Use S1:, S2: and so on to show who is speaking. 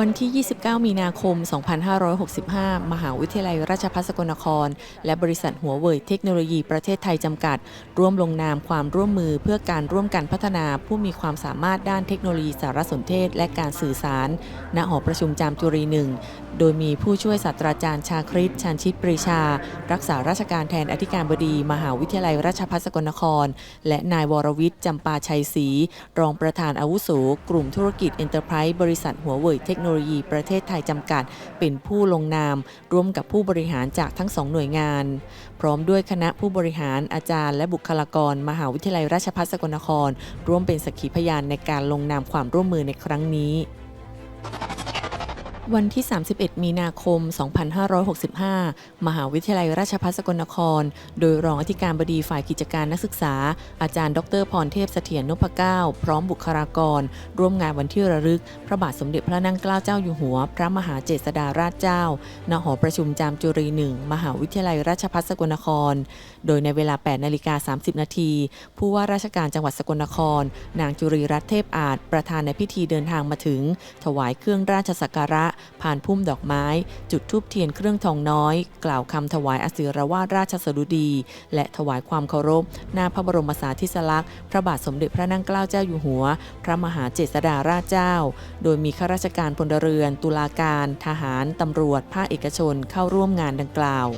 S1: วันที่ 29 มีนาคม 2565 มหาวิทยาลัยราชภัฏสกลนคร และบริษัทหัวเว่ยเทคโนโลยีประเทศไทยจำกัด ร่วมลงนามความร่วมมือเพื่อการร่วมกันพัฒนาผู้มีความสามารถด้านเทคโนโลยีสารสนเทศ และการสื่อสาร ณ หอประชุมจามจุรีหนึ่ง โดยมีผู้ช่วยศาสตราจารย์ชาคริตชันชิตปรีชา รักษาราชการแทนอธิการบดี มหาวิทยาลัยราชภัฏสกลนคร และนายวรวิทย์จำปาชัยศรีรองประธานอาวุโสกลุ่มธุรกิจเอ็นเตอร์ไพรส์บริษัทหัวเว่ยเทคโนโลยีประเทศไทยจำกัด เป็นผู้ลงนาม ร่วมกับผู้บริหารจากทั้งสองหน่วยงาน พร้อมด้วยคณะผู้บริหารอาจารย์ และบุคลากร มหาวิทยาลัยราชภัฏสกลนคร ร่วมเป็นสักขีพยานในการลงนามความร่วมมือในครั้งนี้ วันที่ 31 มีนาคม 2565 มหาวิทยาลัยราชภัฏสกลนคร โดยรองอธิการบดีฝ่ายกิจการนักศึกษา อาจารย์ดรพรเทพเสถียรนพเก้า พร้อมบุคลากร ร่วมงานวันที่ระลึก พระบาทสมเด็จพระนั่งเกล้าเจ้าอยู่หัว พระมหาเจษฎาราชเจ้า ณ หอประชุมจามจุรีหนึ่ง มหาวิทยาลัยราชภัฏสกลนคร โดยในเวลา 8 นาฬิกา 30 นาที ผู้ว่าราชการจังหวัดสกลนคร นางจุรีรัตน์เทพอาจ ประธานในพิธีเดินทางมาถึง ถวายเครื่องราชสักการะผ่านพุ่มดอกไม้ จุดทูบเทียนเครื่องทองน้อย กล่าวคำถวายอสิรวาทราชสดุดี และถวายความเคารพหน้าพระบรมสาธิสลักษณ์พระบาทสมเด็จพระนั่งเกล้าเจ้าอยู่หัว พระมหาเจษฎาราชเจ้า โดยมีข้าราชการพลเรือน ตุลาการ ทหาร ตำรวจ ภาคเอกชนเข้าร่วมงานดังกล่าว